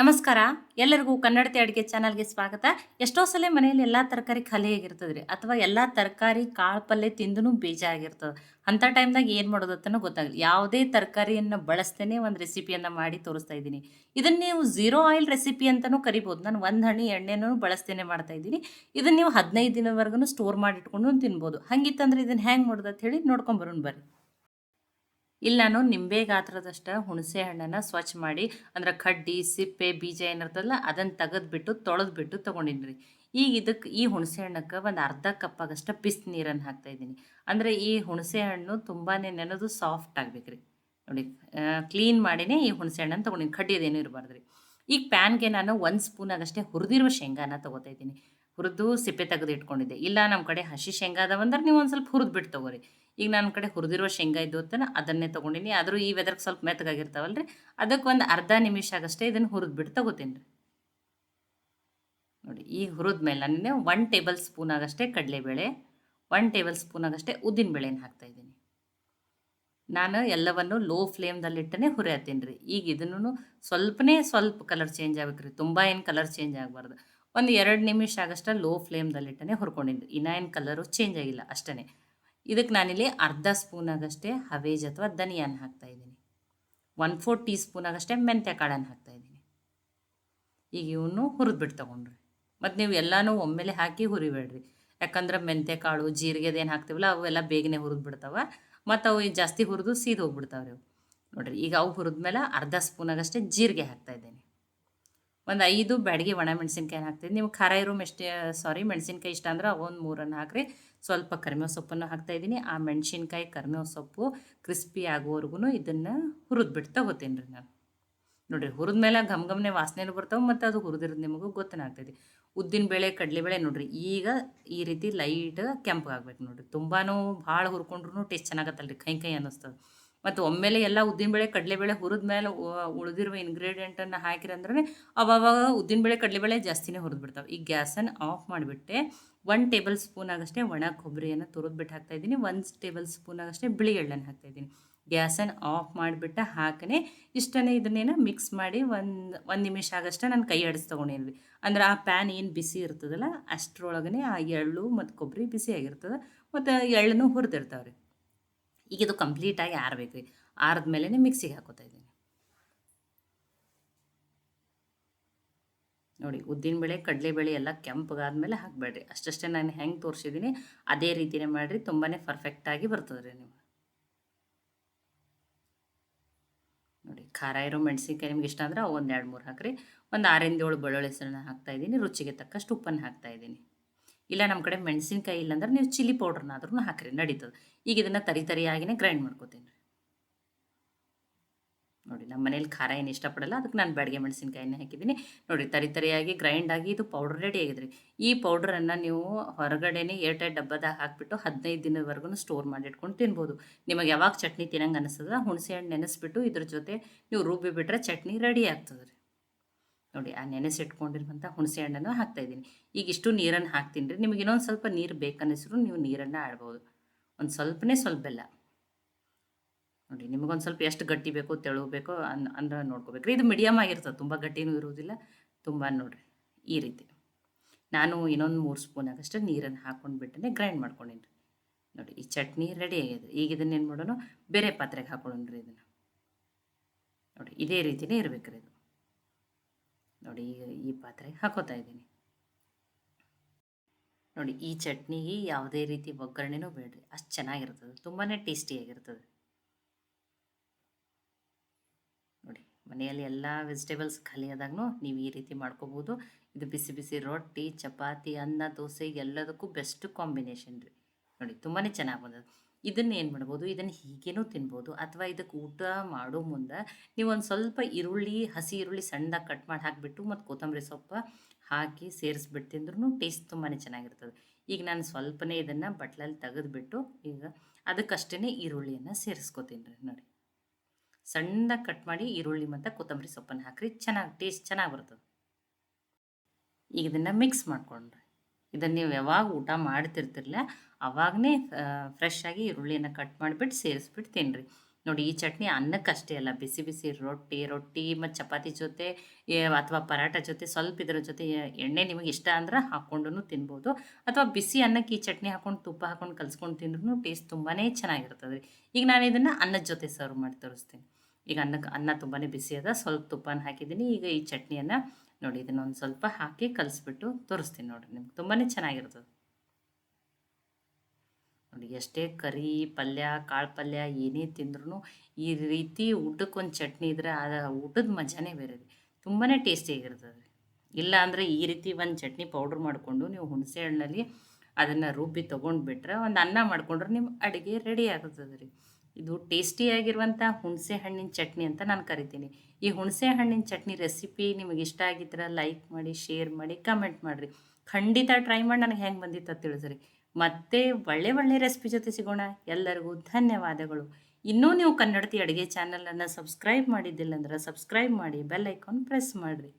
ನಮಸ್ಕಾರ. ಎಲ್ಲರಿಗೂ ಕನ್ನಡತಿ ಅಡುಗೆ ಚಾನಲ್ಗೆ ಸ್ವಾಗತ. ಎಷ್ಟೋ ಸಲ ಮನೆಯಲ್ಲಿ ಎಲ್ಲ ತರಕಾರಿ ಖಾಲಿ ಆಗಿರ್ತದೆ ರೀ ಅಥವಾ ಎಲ್ಲ ತರಕಾರಿ ಕಾಳು ಪಲ್ಯ ತಿಂದೂ ಬೇಜಾರಾಗಿರ್ತದೆ. ಅಂಥ ಟೈಮ್ದಾಗ ಏನು ಮಾಡೋದು ಅಂತಲೂ ಗೊತ್ತಾಗಲ್ಲ ಯಾವುದೇ ತರಕಾರಿಯನ್ನು ಬಳಸ್ತೇನೆ ಒಂದು ರೆಸಿಪಿಯನ್ನು ಮಾಡಿ ತೋರಿಸ್ತಾ ಇದ್ದೀನಿ. ಇದನ್ನು ನೀವು ಝೀರೋ ಆಯಿಲ್ ರೆಸಿಪಿ ಅಂತಲೂ ಕರಿಬೋದು. ನಾನು ಒಂದು ಹಣಿ ಎಣ್ಣೆನೂ ಬಳಸ್ತೇನೆ ಮಾಡ್ತಾ ಇದ್ದೀನಿ. ಇದನ್ನು ನೀವು ಹದಿನೈದು ದಿನವರೆಗೂ ಸ್ಟೋರ್ ಮಾಡಿ ಇಟ್ಕೊಂಡು ತಿನ್ಬೋದು. ಹಂಗಿತ್ತಂದ್ರೆ ಇದನ್ನು ಹ್ಯಾಂಗೆ ಮಾಡೋದು ಅಂತ ಹೇಳಿ ನೋಡ್ಕೊಂಬರೋಣ ಬರ್ರಿ. ಇಲ್ಲಿ ನಾನು ನಿಂಬೆ ಗಾತ್ರದಷ್ಟು ಹುಣಸೆ ಹಣ್ಣನ್ನು ಸ್ವಚ್ಛ ಮಾಡಿ, ಅಂದ್ರೆ ಕಡ್ಡಿ, ಸಿಪ್ಪೆ, ಬೀಜ ಏನಿರ್ತದಲ್ಲ ಅದನ್ನು ತೆಗೆದ್ಬಿಟ್ಟು, ತೊಳೆದ್ಬಿಟ್ಟು ತೊಗೊಂಡಿನಿ ರೀ. ಈಗ ಇದಕ್ಕೆ ಈ ಹುಣಸೆ ಹಣ್ಣಕ್ಕೆ ಒಂದು ಅರ್ಧ ಕಪ್ಪಾಗಷ್ಟು ಬಿಸ್ ನೀರನ್ನು ಹಾಕ್ತಾ ಇದ್ದೀನಿ. ಅಂದರೆ ಈ ಹುಣಸೆ ಹಣ್ಣು ತುಂಬಾ ನೆನೆದು ಸಾಫ್ಟ್ ಆಗ್ಬೇಕು ರೀ ನೋಡಿ ಕ್ಲೀನ್ ಮಾಡಿನೇ ಈ ಹುಣಸೆ ಹಣ್ಣನ್ನು ತೊಗೊಂಡಿನಿ. ಕಡ್ಡಿಯದೇನು ಇರಬಾರ್ದು ರೀ. ಈಗ ಪ್ಯಾನ್ಗೆ ನಾನು ಒಂದು ಸ್ಪೂನಾಗಷ್ಟೇ ಹುರಿದಿರುವ ಶೇಂಗಾನ ತೊಗೋತಾ ಇದ್ದೀನಿ. ಹುರಿದು ಸಿಪ್ಪೆ ತೆಗೆದು ಇಟ್ಕೊಂಡಿದ್ದೆ ಇಲ್ಲ ನಮ್ಮ ಕಡೆ ಹಸಿ ಶೇಂಗಾ ಅದಾವಂದ್ರೆ ನೀವು ಒಂದು ಸ್ವಲ್ಪ ಹುರಿದ್ಬಿಟ್ಟು ತೊಗೋರಿ. ಈಗ ನನ್ನ ಕಡೆ ಹುರಿದಿರುವ ಶೇಂಗಾ ಇದ್ದು ಅಂತ ಅದನ್ನೇ ತೊಗೊಂಡಿನಿ. ಆದರೂ ಈ ವೆದರ್ಗೆ ಸ್ವಲ್ಪ ಮೆತ್ತಗಾಗಿರ್ತಾವಲ್ಲ ರೀ ಅದಕ್ಕೆ ಒಂದು ಅರ್ಧ ನಿಮಿಷ ಆಗಷ್ಟೇ ಇದನ್ನು ಹುರಿದ್ಬಿಟ್ಟು ತಗೋತೀನಿ ರೀ. ನೋಡಿ ಈ ಹುರಿದ ಮೇಲೆ ನಾನು ಒನ್ ಟೇಬಲ್ ಸ್ಪೂನ್ ಆಗಷ್ಟೇ ಕಡಲೆಬೇಳೆ ಒನ್ ಟೇಬಲ್ ಸ್ಪೂನ್ ಆಗಷ್ಟೇ ಉದ್ದಿನಬೇಳೆನ ಹಾಕ್ತಾಯಿದ್ದೀನಿ ನಾನು ಎಲ್ಲವನ್ನು ಲೋ ಫ್ಲೇಮ್ದಲ್ಲಿಟ್ಟನೆ ಹುರಿಯತ್ತೀನಿ ರೀ. ಈಗ ಇದನ್ನು ಸ್ವಲ್ಪನೇ ಸ್ವಲ್ಪ ಕಲರ್ ಚೇಂಜ್ ಆಗ್ಬೇಕು ರೀ. ತುಂಬ ಏನು ಕಲರ್ ಚೇಂಜ್ ಆಗಬಾರ್ದು. ಒಂದು ಎರಡು ನಿಮಿಷ ಆಗಷ್ಟೇ ಲೋ ಫ್ಲೇಮ್ದಲ್ಲಿಟ್ಟನೇ ಹುರ್ಕೊಂಡಿನಿ. ಇನ್ನೂ ಏನು ಕಲರು ಚೇಂಜ್ ಆಗಿಲ್ಲ ಅಷ್ಟೇ ಇದಕ್ಕೆ ನಾನಿಲ್ಲಿ ಅರ್ಧ ಸ್ಪೂನ್ ಆಗಷ್ಟೇ ಹವೇಜ್ ಅಥವಾ ಧನಿಯಾನ ಹಾಕ್ತಾಯಿದ್ದೀನಿ ಒನ್ ಫೋರ್ ಟೀ ಸ್ಪೂನ್ ಆಗಷ್ಟೇ ಮೆಂತ್ಯ ಕಾಳನ್ನು ಹಾಕ್ತಾಯಿದ್ದೀನಿ ಈಗ ಇವನ್ನು ಹುರಿದ್ಬಿಟ್ಟು ತೊಗೊಂಡ್ರಿ. ಮತ್ತು ನೀವು ಎಲ್ಲನೂ ಒಮ್ಮೆಲೆ ಹಾಕಿ ಹುರಿಬೇಡ್ರಿ. ಯಾಕಂದ್ರೆ ಮೆಂತ್ಯ ಕಾಳು ಜೀರಿಗೆದೇನು ಹಾಕ್ತೀವಲ್ಲ, ಅವೆಲ್ಲ ಬೇಗನೆ ಹುರಿದ್ಬಿಡ್ತಾವೆ. ಮತ್ತು ಅವು ಜಾಸ್ತಿ ಹುರಿದು ಸೀದು ಹೋಗ್ಬಿಡ್ತಾವೆ ಅವು. ನೋಡಿರಿ, ಈಗ ಅವು ಹುರಿದ್ಮೇಲೆ ಅರ್ಧ ಸ್ಪೂನಾಗಷ್ಟೇ ಜೀರಿಗೆ ಹಾಕ್ತಾಯಿದ್ದೀನಿ ಒಂದು ಐದು ಬ್ಯಾಡಿಗೆ ಒಣ ಮೆಣಸಿನ್ಕಾಯಿ ಹಾಕ್ತೀನಿ ನೀವು ಖಾರ ಇರೋ ಮೆಷ್ಟೇ ಸಾರಿ ಮೆಣಸಿನ್ಕಾಯಿ ಇಷ್ಟ ಅಂದ್ರೆ ಒಂದು ಮೂರನ್ನು ಹಾಕ್ರಿ. ಸ್ವಲ್ಪ ಕರಿಮೇವು ಸೊಪ್ಪನ್ನು ಹಾಕ್ತಾಯಿದ್ದೀನಿ ಆ ಮೆಣಸಿನ್ಕಾಯಿ ಕರಿಮೇವು ಸೊಪ್ಪು ಕ್ರಿಸ್ಪಿ ಆಗೋವರೆಗೂ ಇದನ್ನು ಹುರಿದ್ಬಿಡ್ತಾ ಹೋಗ್ತೀನಿ ರೀ ನಾನು. ನೋಡಿರಿ ಹುರಿದ ಮೇಲೆ ಘಮ್ ಘಮ್ನೆ ವಾಸನೆನೂ ಬರ್ತಾವೆ ಮತ್ತು ಅದು ಹುರಿದಿರೋದು ನಿಮಗೂ ಗೊತ್ತನಾಗ್ತೈತಿ ಉದ್ದಿನ ಬೇಳೆ ಕಡಲೆಬೇಳೆ ನೋಡಿರಿ, ಈಗ ಈ ರೀತಿ ಲೈಟ್ ಕೆಂಪಗಾಗ್ಬೇಕು ನೋಡಿರಿ. ತುಂಬಾ ಭಾಳ ಹುರ್ಕೊಂಡ್ರು ಟೇಸ್ಟ್ ಚೆನ್ನಾಗತ್ತಲ್ಲ ರೀ ಕೈ ಕೈ ಅನ್ನಿಸ್ತದೆ. ಮತ್ತು ಒಮ್ಮೆಲೆ ಎಲ್ಲ ಉದ್ದಿನಬೇಳೆ ಕಡಲೆಬೇಳೆ ಹುರಿದ ಮೇಲೆ ಉಳಿದಿರುವ ಇಂಗ್ರೀಡಿಯೆಂಟನ್ನು ಹಾಕಿರಂದ್ರೆ ಅವಾಗ ಉದ್ದಿನಬೇಳೆ ಕಡಲೆಬೇಳೆ ಜಾಸ್ತಿನೇ ಹುರಿದು ಬಿಡ್ತಾವೆ. ಈ ಗ್ಯಾಸನ್ನು ಆಫ್ ಮಾಡಿಬಿಟ್ಟೆ ಒನ್ ಟೇಬಲ್ ಸ್ಪೂನ್ ಆಗಷ್ಟೇ ಒಣ ಕೊಬ್ಬರಿಯನ್ನು ತುರಿದ್ಬಿಟ್ಟು ಹಾಕ್ತಾಯಿದ್ದೀನಿ ಒನ್ ಟೇಬಲ್ ಸ್ಪೂನ್ ಆಗಷ್ಟೇ ಬಿಳಿ ಎಳ್ಳನ್ನು ಹಾಕ್ತಾಯಿದ್ದೀನಿ ಗ್ಯಾಸನ್ನು ಆಫ್ ಮಾಡಿಬಿಟ್ಟು ಹಾಕನೆ ಇಷ್ಟನೇ ಇದನ್ನೇನು ಮಿಕ್ಸ್ ಮಾಡಿ ಒಂದು ಒಂದು ನಿಮಿಷ ಆಗಷ್ಟೇ ನಾನು ಕೈ ಆಡಿಸಿ ತೊಗೊಂಡಿದ್ವಿ. ಅಂದ್ರೆ ಆ ಪ್ಯಾನ್ ಏನು ಬಿಸಿ ಇರ್ತದಲ್ಲ ಅಷ್ಟರೊಳಗನೆ ಆ ಎಳ್ಳು ಮತ್ತು ಕೊಬ್ಬರಿ ಬಿಸಿ ಆಗಿರ್ತದೆ. ಮತ್ತು ಎಳ್ಳನ್ನು ಹುರಿದಿರ್ತಾವೆ ರೀ ಈಗ ಇದು ಕಂಪ್ಲೀಟಾಗಿ ಆರಬೇಕು. ರೀ ಆರಿದ್ಮೇಲೆ ಮಿಕ್ಸಿಗೆ ಹಾಕೋತಾ ಇದ್ದೀನಿ. ನೋಡಿ ಉದ್ದಿನಬೇಳೆ ಕಡಲೆಬೇಳೆ ಎಲ್ಲ ಕೆಂಪಗಾದ್ಮೇಲೆ ಹಾಕಬೇಡ್ರಿ. ಅಷ್ಟಷ್ಟೇ ನಾನು ಹೆಂಗೆ ತೋರಿಸಿದ್ದೀನಿ, ಅದೇ ರೀತಿನೇ ಮಾಡಿರಿ. ತುಂಬಾ ಪರ್ಫೆಕ್ಟಾಗಿ ಬರ್ತದೆ ರೀ ನೀವು ನೋಡಿ, ಖಾರ ಇರೋ ಮೆಣಸಿನ್ಕಾಯಿ ನಿಮ್ಗೆ ಇಷ್ಟ ಅಂದ್ರೆ ಒಂದು ಎರಡು ಮೂರು ಹಾಕ್ರಿ. ಒಂದು ಆರಿಂದ ಏಳು ಬೆಳ್ಳುಳ್ಳಿ ಹಾಕ್ತಾ ಇದ್ದೀನಿ. ರುಚಿಗೆ ತಕ್ಕಷ್ಟು ಉಪ್ಪನ್ನು ಹಾಕ್ತಾಯಿದ್ದೀನಿ ಇಲ್ಲ ನಮ್ಮ ಕಡೆ ಮೆಣಸಿನ್ಕಾಯಿ ಇಲ್ಲಾಂದ್ರೆ ನೀವು ಚಿಲ್ಲಿ ಪೌಡ್ರನ್ನಾದ್ರೂ ಹಾಕ್ರಿ, ನಡೀತದೆ. ಈಗ ಇದನ್ನು ತರಿ ತರಿಯಾಗಿನೇ ಗ್ರೈಂಡ್ ಮಾಡ್ಕೋತೀನಿ. ನೋಡಿ ನಮ್ಮ ಮನೇಲಿ ಖಾರ ಏನು ಇಷ್ಟಪಡಲ್ಲ, ಅದಕ್ಕೆ ನಾನು ಬ್ಯಾಡಿಗೆ ಮೆಣಸಿನ್ಕಾಯಿನ ಹಾಕಿದ್ದೀನಿ ನೋಡಿ, ತರಿ ತರಿಯಾಗಿ ಗ್ರೈಂಡ್ ಆಗಿ ಇದು ಪೌಡ್ರ್ ರೆಡಿ ಆಗಿದ್ರಿ. ಈ ಪೌಡ್ರನ್ನು ನೀವು ಹೊರಗಡೆನೇ ಏರ್ಟೈಟ್ ಡಬ್ಬದಾಗ ಹಾಕಿಬಿಟ್ಟು ಹದಿನೈದು ದಿನದವರೆಗೂ ಸ್ಟೋರ್ ಮಾಡಿ ಇಟ್ಕೊಂಡು ತಿನ್ಬೋದು. ನಿಮಗೆ ಯಾವಾಗ ಚಟ್ನಿ ತಿನ್ನಂಗೆ ಅನಿಸ್ತದ, ಹುಣಸೆ ಹಣ್ಣು ನೆನೆಸ್ಬಿಟ್ಟು ಇದ್ರ ಜೊತೆ ನೀವು ರುಬ್ಬಿ ಬಿಟ್ಟರೆ ಚಟ್ನಿ ರೆಡಿ ಆಗ್ತದೆ ನೋಡಿ, ಆ ನೆನೆಸಿಟ್ಕೊಂಡಿರುವಂಥ ಹುಣಸೆ ಹಣ್ಣನ್ನು ಹಾಕ್ತಾಯಿದ್ದೀನಿ ಈಗ ಇಷ್ಟು ನೀರನ್ನು ಹಾಕ್ತೀನಿ ರೀ. ನಿಮಗೆ ಇನ್ನೊಂದು ಸ್ವಲ್ಪ ನೀರು ಬೇಕನ್ನಿಸ್ರು ನೀವು ನೀರನ್ನು ಆಡ್ಬೋದು. ಒಂದು ಸ್ವಲ್ಪನೇ ಸ್ವಲ್ಪ ಬೆಲ್ಲ. ನೋಡಿ ನಿಮಗೊಂದು ಸ್ವಲ್ಪ ಎಷ್ಟು ಗಟ್ಟಿ ಬೇಕೋ ತೆಳು ಬೇಕೋ ಅನ್, ಅಂದ್ರೆ ನೋಡ್ಕೋಬೇಕು ರೀ. ಇದು ಮೀಡಿಯಮ್ ಆಗಿರ್ತದೆ, ತುಂಬ ಗಟ್ಟಿನೂ ಇರುವುದಿಲ್ಲ. ತುಂಬ ನೋಡಿರಿ, ಈ ರೀತಿ. ನಾನು ಇನ್ನೊಂದು ಮೂರು ಸ್ಪೂನ್ ಆಗಷ್ಟೇ ನೀರನ್ನು ಹಾಕ್ಕೊಂಡು ಬಿಟ್ಟನೆ ಗ್ರೈಂಡ್ ಮಾಡ್ಕೊಂಡಿನಿ ರೀ. ನೋಡಿ, ಈ ಚಟ್ನಿ ರೆಡಿ ಆಗಿದೆ. ಈಗ ಇದನ್ನೇನು ಮಾಡೋಣ? ಬೇರೆ ಪಾತ್ರೆಗೆ ಹಾಕೊಳ್ಳೋಣ ರೀ ಇದನ್ನು. ನೋಡಿ, ಇದೇ ರೀತಿಯೇ ಇರಬೇಕು ರೀ ಇದು. ನೋಡಿ, ಈಗ ಈ ಪಾತ್ರೆಗೆ ಹಾಕೋತಾ ಇದ್ದೀನಿ. ನೋಡಿ, ಈ ಚಟ್ನಿಗೆ ಯಾವುದೇ ರೀತಿ ಒಗ್ಗರಣೆನೂ ಬೇಡ್ರಿ. ಅಷ್ಟು ಚೆನ್ನಾಗಿರ್ತದೆ. ತುಂಬಾ ಟೇಸ್ಟಿಯಾಗಿರ್ತದೆ. ನೋಡಿ, ಮನೆಯಲ್ಲಿ ಎಲ್ಲ ವೆಜಿಟೇಬಲ್ಸ್ ಖಾಲಿ ನೀವು ಈ ರೀತಿ ಮಾಡ್ಕೋಬೋದು. ಇದು ಬಿಸಿ ಬಿಸಿ ರೊಟ್ಟಿ, ಚಪಾತಿ, ಅನ್ನ, ದೋಸೆ ಎಲ್ಲದಕ್ಕೂ ಬೆಸ್ಟ್ ಕಾಂಬಿನೇಷನ್ ರೀ ನೋಡಿ ತುಂಬಾ ಚೆನ್ನಾಗಿ ಬಂದದ ಇದನ್ನು ಏನು ಮಾಡ್ಬೋದು? ಇದನ್ನು ಹೀಗೇನು ತಿನ್ಬೋದು. ಅಥವಾ ಇದಕ್ಕೆ ಊಟ ಮಾಡೋ ಮುಂದೆ ನೀವು ಒಂದು ಸ್ವಲ್ಪ ಈರುಳ್ಳಿ, ಹಸಿ ಈರುಳ್ಳಿ ಸಣ್ಣದಾಗಿ ಕಟ್ ಮಾಡಿ ಹಾಕಿಬಿಟ್ಟು ಮತ್ತು ಕೊತ್ತಂಬರಿ ಸೊಪ್ಪು ಹಾಕಿ ಸೇರಿಸ್ಬಿಟ್ಟು ತಿಂದ್ರೂ ಟೇಸ್ಟ್ ತುಂಬಾ ಚೆನ್ನಾಗಿರ್ತದೆ. ಈಗ ನಾನು ಸ್ವಲ್ಪನೇ ಇದನ್ನು ಬಟ್ಲಲ್ಲಿ ತೆಗೆದುಬಿಟ್ಟು ಈಗ ಅದಕ್ಕಷ್ಟೇ ಈರುಳ್ಳಿಯನ್ನು ಸೇರಿಸ್ಕೋತೀನಿ ರೀ ನೋಡಿ. ಸಣ್ಣದಾಗಿ ಕಟ್ ಮಾಡಿ ಈರುಳ್ಳಿ ಮತ್ತು ಕೊತ್ತಂಬರಿ ಸೊಪ್ಪನ್ನು ಹಾಕ್ರಿ ಚೆನ್ನಾಗಿ, ಟೇಸ್ಟ್ ಚೆನ್ನಾಗಿ ಬರ್ತದೆ. ಈಗ ಇದನ್ನು ಮಿಕ್ಸ್ ಮಾಡ್ಕೊಂಡ್ರಿ. ಇದನ್ನು ನೀವು ಯಾವಾಗ ಊಟ ಮಾಡ್ತಿರ್ತಿರಲ್ಲ ಅವಾಗನೇ ಫ್ರೆಶ್ ಆಗಿ ಈರುಳ್ಳಿಯನ್ನು ಕಟ್ ಮಾಡಿಬಿಟ್ಟು ಸೇರಿಸ್ಬಿಟ್ಟು ತಿನ್ನಿರಿ ನೋಡಿ, ಈ ಚಟ್ನಿ ಅನ್ನಕ್ಕಷ್ಟೇ ಅಲ್ಲ. ಬಿಸಿ ಬಿಸಿ ರೊಟ್ಟಿ ರೊಟ್ಟಿ ಮತ್ತು ಚಪಾತಿ ಜೊತೆ ಅಥವಾ ಪರಾಟ ಜೊತೆ, ಸ್ವಲ್ಪ ಇದರ ಜೊತೆ ಎಣ್ಣೆ ನಿಮಗೆ ಇಷ್ಟ ಅಂದ್ರೆ ಹಾಕ್ಕೊಂಡು ತಿನ್ಬೋದು. ಅಥವಾ ಬಿಸಿ ಅನ್ನಕ್ಕೆ ಈ ಚಟ್ನಿ ಹಾಕೊಂಡು ತುಪ್ಪ ಹಾಕೊಂಡು ಕಲ್ಸ್ಕೊಂಡು ತಿಂದ್ರೂ ಟೇಸ್ಟ್ ತುಂಬಾ ಚೆನ್ನಾಗಿರ್ತದೆ ರೀ ಈಗ ನಾನು ಇದನ್ನು ಅನ್ನದ ಜೊತೆ ಸರ್ವ್ ಮಾಡಿ ತೋರಿಸ್ತೀನಿ ಈಗ ಅನ್ನಕ್ಕೆ ಅನ್ನ ತುಂಬಾ ಬಿಸಿ ಅದ. ಸ್ವಲ್ಪ ತುಪ್ಪನ ಹಾಕಿದ್ದೀನಿ ಈಗ ಈ ಚಟ್ನಿಯನ್ನು ನೋಡಿ ಇದನ್ನ ಒಂದು ಸ್ವಲ್ಪ ಹಾಕಿ ಕಲಿಸ್ಬಿಟ್ಟು ತೋರಿಸ್ತೀನಿ ನೋಡಿರಿ, ನಿಮ್ಗೆ ತುಂಬಾ ಚೆನ್ನಾಗಿರ್ತದೆ. ನೋಡಿ, ಎಷ್ಟೇ ಕರಿ ಪಲ್ಯ, ಕಾಳು ಪಲ್ಯ ಏನೇ ತಿಂದ್ರೂ ಈ ರೀತಿ ಊಟಕ್ಕೊಂದು ಚಟ್ನಿ ಇದ್ರೆ ಆ ಊಟದ ಮಜಾನೇ ಬೇರೆ ರೀ. ತುಂಬಾ ಟೇಸ್ಟಿಯಾಗಿರ್ತದೆ ಇಲ್ಲ ಅಂದರೆ ಈ ರೀತಿ ಒಂದು ಚಟ್ನಿ ಪೌಡ್ರ್ ಮಾಡಿಕೊಂಡು ನೀವು ಹುಣಸೆ ಹಣ್ಣಲ್ಲಿ ಅದನ್ನು ರುಬ್ಬಿ ತೊಗೊಂಡು ಬಿಟ್ಟರೆ ಒಂದು ಅನ್ನ ಮಾಡ್ಕೊಂಡ್ರೆ ನಿಮ್ಮ ಅಡುಗೆ ರೆಡಿ ಆಗ್ತದೆ ರೀ. ಇದು ಟೇಸ್ಟಿಯಾಗಿರುವಂಥ ಹುಣಸೆ ಹಣ್ಣಿನ ಚಟ್ನಿ ಅಂತ ನಾನು ಕರಿತೀನಿ. ಈ ಹುಣಸೆ ಹಣ್ಣಿನ ಚಟ್ನಿ ರೆಸಿಪಿ ನಿಮಗೆ ಇಷ್ಟ ಆಗಿದ್ರೆ ಲೈಕ್ ಮಾಡಿ ಶೇರ್ ಮಾಡಿ ಕಮೆಂಟ್ ಮಾಡಿರಿ. ಖಂಡಿತ ಟ್ರೈ ಮಾಡಿ ನನಗೆ ಹೆಂಗೆ ಬಂದಿತ್ತು ತಿಳಿಸ್ರಿ. ಮತ್ತೆ ಒಳ್ಳೆ ಒಳ್ಳೆ ರೆಸಿಪಿ ಜೊತೆ ಸಿಗೋಣ. ಎಲ್ಲರಿಗೂ ಧನ್ಯವಾದಗಳು. ಇನ್ನೂ ನೀವು ಕನ್ನಡತಿ ಅಡುಗೆ ಚಾನಲನ್ನು ಸಬ್ಸ್ಕ್ರೈಬ್ ಮಾಡಿದ್ದಿಲ್ಲ ಅಂದ್ರೆ ಸಬ್ಸ್ಕ್ರೈಬ್ ಮಾಡಿ ಬೆಲ್ ಐಕಾನ್ ಪ್ರೆಸ್ ಮಾಡಿರಿ.